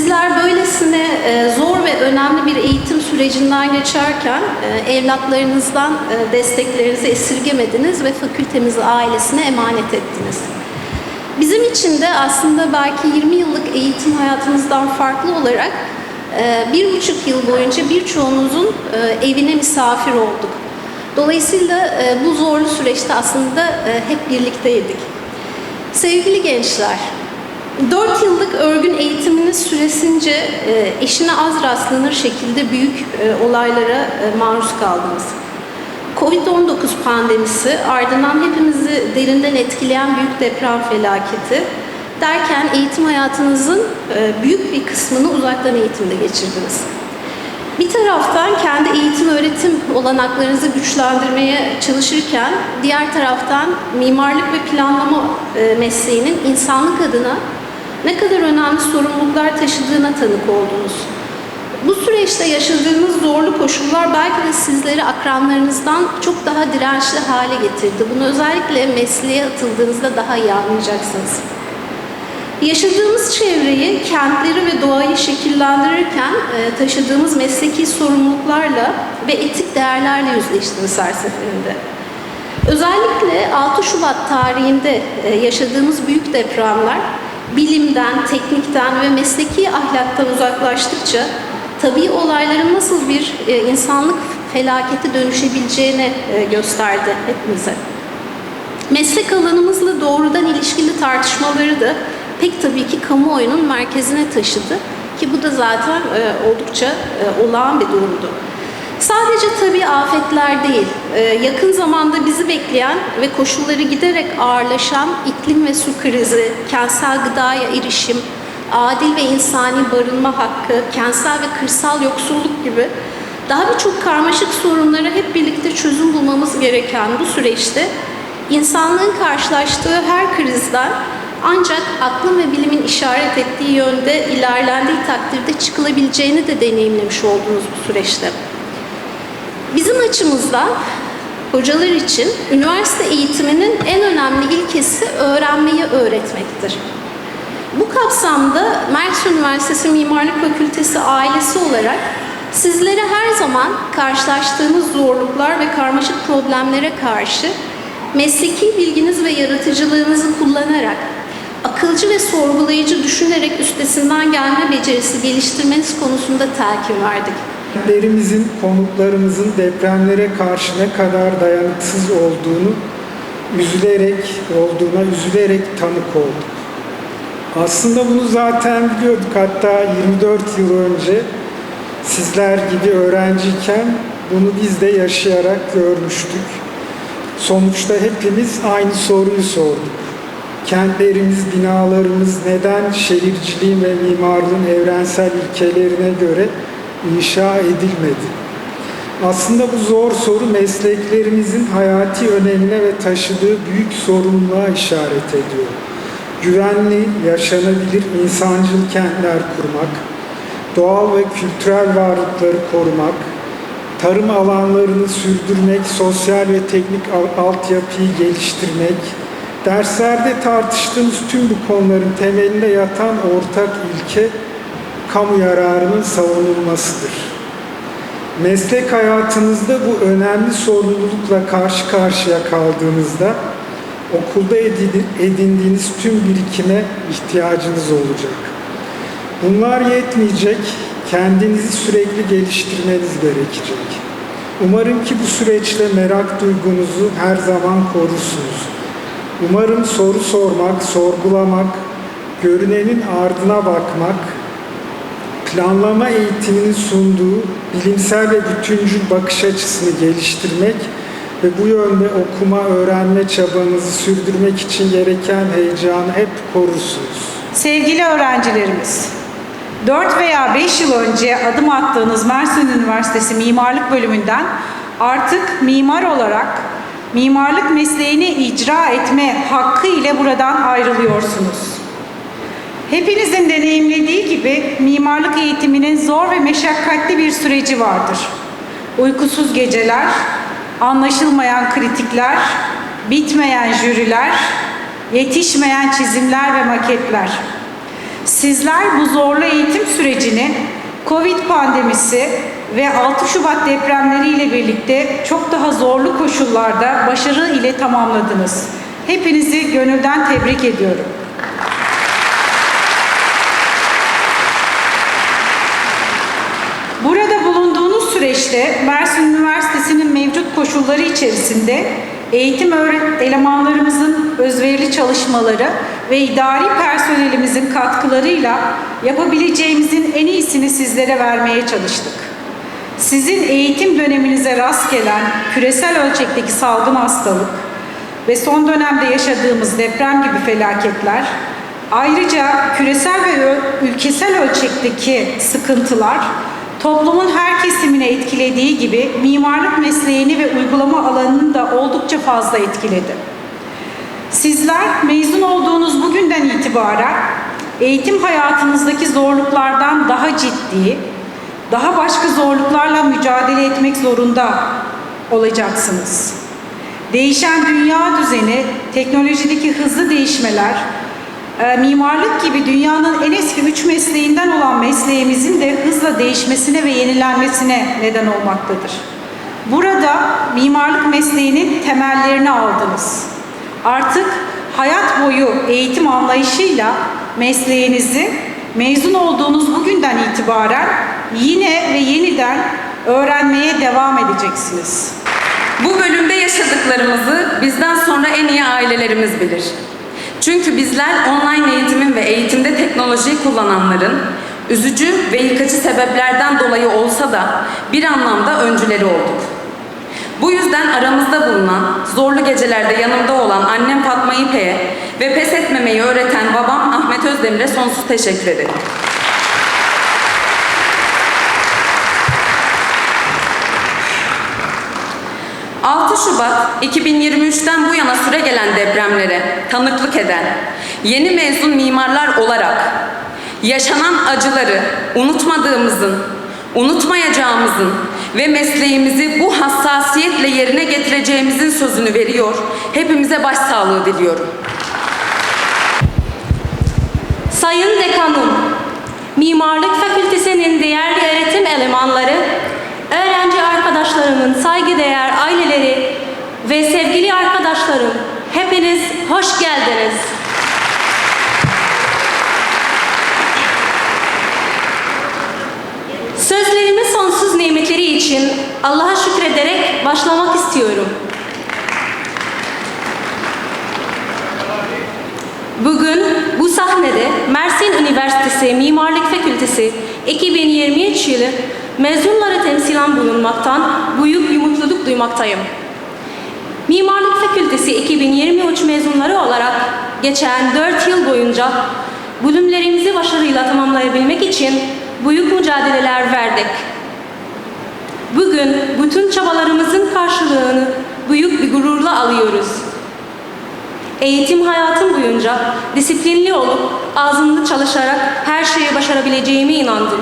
Sizler böylesine e, zor ve önemli bir eğitim sürecinden geçerken e, evlatlarınızdan e, desteklerinizi esirgemediniz ve fakültemizi ailesine emanet ettiniz. Bizim için de aslında belki 20 yıllık eğitim hayatınızdan farklı olarak bir buçuk yıl boyunca birçoğunuzun evine misafir olduk. Dolayısıyla bu zorlu süreçte aslında hep birlikteydik. Sevgili gençler, 4 yıllık örgün eğitiminiz süresince e, eşine az rastlanır şekilde büyük e, olaylara e, maruz kaldınız. Covid-19 pandemisi, ardından hepimizi derinden etkileyen büyük deprem felaketi derken eğitim hayatınızın büyük bir kısmını uzaktan eğitimde geçirdiniz. Bir taraftan kendi eğitim öğretim olanaklarınızı güçlendirmeye çalışırken diğer taraftan mimarlık ve planlama mesleğinin insanlık adına ne kadar önemli sorumluluklar taşıdığına tanık oldunuz. Bu süreçte yaşadığınız zorlu koşullar belki de sizleri akranlarınızdan çok daha dirençli hale getirdi. Bunu özellikle mesleğe atıldığınızda daha iyi anlayacaksınız. Yaşadığımız çevreyi, kentleri ve doğayı şekillendirirken e, taşıdığımız mesleki sorumluluklarla ve etik değerlerle yüzleştiniz her seferinde. Özellikle 6 Şubat tarihinde e, yaşadığımız büyük depremler bilimden, teknikten ve mesleki ahlaktan uzaklaştıkça tabii olayların nasıl bir e, insanlık felaketi dönüşebileceğini e, gösterdi hepimize. Meslek alanımızla doğrudan ilişkili tartışmaları da pek tabii ki kamuoyunun merkezine taşıdı ki bu da zaten e, oldukça olağan bir durumdu. Sadece tabii afetler değil, e, yakın zamanda bizi bekleyen ve koşulları giderek ağırlaşan iklim ve su krizi, kentsel gıdaya erişim, adil ve insani barınma hakkı, kentsel ve kırsal yoksulluk gibi daha birçok karmaşık sorunlara hep birlikte çözüm bulmamız gereken bu süreçte insanlığın karşılaştığı her krizden ancak aklın ve bilimin işaret ettiği yönde ilerlendiği takdirde çıkılabileceğini de deneyimlemiş oldunuz bu süreçte. Bizim açımızdan hocalar için üniversite eğitiminin en önemli ilkesi öğrenmeyi öğretmektir. Bu kapsamda Mersin Üniversitesi Mimarlık Fakültesi ailesi olarak sizlere her zaman karşılaştığınız zorluklar ve karmaşık problemlere karşı mesleki bilginiz ve yaratıcılığınızı kullanarak akılcı ve sorgulayıcı düşünerek üstesinden gelme becerisi geliştirmeniz konusunda telkin verdik. Kentlerimizin, konutlarımızın depremlere karşı ne kadar dayanıksız olduğunu üzülerek, olduğuna üzülerek tanık olduk. Aslında bunu zaten biliyorduk. Hatta 24 yıl önce sizler gibi öğrenciyken bunu biz de yaşayarak görmüştük. Sonuçta hepimiz aynı soruyu sorduk. Kentlerimiz, binalarımız neden şehirciliğin ve mimarlığın evrensel ilkelerine göre inşa edilmedi? Aslında bu zor soru mesleklerimizin hayati önemine ve taşıdığı büyük sorumluluğa işaret ediyor. Güvenli, yaşanabilir insancıl kentler kurmak, doğal ve kültürel varlıkları korumak, tarım alanlarını sürdürmek, sosyal ve teknik al- altyapıyı geliştirmek, derslerde tartıştığımız tüm bu konuların temelinde yatan ortak ilke kamu yararının savunulmasıdır. Meslek hayatınızda bu önemli sorumlulukla karşı karşıya kaldığınızda okulda edin- edindiğiniz tüm birikime ihtiyacınız olacak. Bunlar yetmeyecek, kendinizi sürekli geliştirmeniz gerekecek. Umarım ki bu süreçte merak duygunuzu her zaman korursunuz. Umarım soru sormak, sorgulamak, görünenin ardına bakmak, planlama eğitiminin sunduğu bilimsel ve bütüncül bakış açısını geliştirmek ve bu yönde okuma, öğrenme çabanızı sürdürmek için gereken heyecanı hep korursunuz. Sevgili öğrencilerimiz, 4 veya 5 yıl önce adım attığınız Mersin Üniversitesi Mimarlık Bölümünden artık mimar olarak mimarlık mesleğini icra etme hakkı ile buradan ayrılıyorsunuz. Hepinizin deneyimlediği gibi mimarlık eğitiminin zor ve meşakkatli bir süreci vardır. Uykusuz geceler, anlaşılmayan kritikler, bitmeyen jüriler, yetişmeyen çizimler ve maketler. Sizler bu zorlu eğitim sürecini Covid pandemisi ve 6 Şubat depremleriyle birlikte çok daha zorlu koşullarda başarı ile tamamladınız. Hepinizi gönülden tebrik ediyorum. Burada bulunduğunuz süreçte Mersin Üniversitesi'nin mevcut koşulları içerisinde eğitim elemanlarımızın özverili çalışmaları ve idari personelimizin katkılarıyla yapabileceğimizin en iyisini sizlere vermeye çalıştık. Sizin eğitim döneminize rast gelen küresel ölçekteki salgın hastalık ve son dönemde yaşadığımız deprem gibi felaketler, ayrıca küresel ve ülkesel ölçekteki sıkıntılar toplumun her kesimine etkilediği gibi mimarlık mesleğini ve uygulama alanını da oldukça fazla etkiledi. Sizler mezun olduğunuz bugünden itibaren eğitim hayatınızdaki zorluklardan daha ciddi, daha başka zorluklarla mücadele etmek zorunda olacaksınız. Değişen dünya düzeni, teknolojideki hızlı değişmeler, e, mimarlık gibi dünyanın en eski üç mesleğinden olan mesleğimizin de hızla değişmesine ve yenilenmesine neden olmaktadır. Burada mimarlık mesleğinin temellerini aldınız. Artık hayat boyu eğitim anlayışıyla mesleğinizi mezun olduğunuz bugünden itibaren yine ve yeniden öğrenmeye devam edeceksiniz. Bu bölümde yaşadıklarımızı bizden sonra en iyi ailelerimiz bilir. Çünkü bizler online eğitimin ve eğitimde teknolojiyi kullananların üzücü ve yıkıcı sebeplerden dolayı olsa da bir anlamda öncüleri olduk. Bu yüzden aramızda bulunan, zorlu gecelerde yanımda olan annem Fatma İpek'e ve pes etmemeyi öğreten babam Ahmet Özdemir'e sonsuz teşekkür ederim. ...6 Şubat 2023'ten bu yana süre gelen depremlere tanıklık eden yeni mezun mimarlar olarak yaşanan acıları unutmadığımızın, unutmayacağımızın ve mesleğimizi bu hassasiyetle yerine getireceğimizin sözünü veriyor. Hepimize başsağlığı diliyorum. Sayın Dekanım, Mimarlık Fakültesinin değerli öğretim elemanları, öğrenci arkadaşlarımın saygıdeğer aileleri ve sevgili arkadaşlarım, hepiniz hoş geldiniz. Sözlerimi sonsuz nimetleri için Allah'a şükrederek başlamak istiyorum. Bugün bu sahnede Mersin Üniversitesi Mimarlık Fakültesi 2023 yılı mezunları temsilen bulunmaktan büyük bir mutluluk duymaktayım. Mimarlık Fakültesi 2023 mezunları olarak geçen 4 yıl boyunca bölümlerimizi başarıyla tamamlayabilmek için büyük mücadeleler verdik. Bugün bütün çabalarımızın karşılığını büyük bir gururla alıyoruz. Eğitim hayatım boyunca disiplinli olup azimli çalışarak her şeyi başarabileceğime inandım.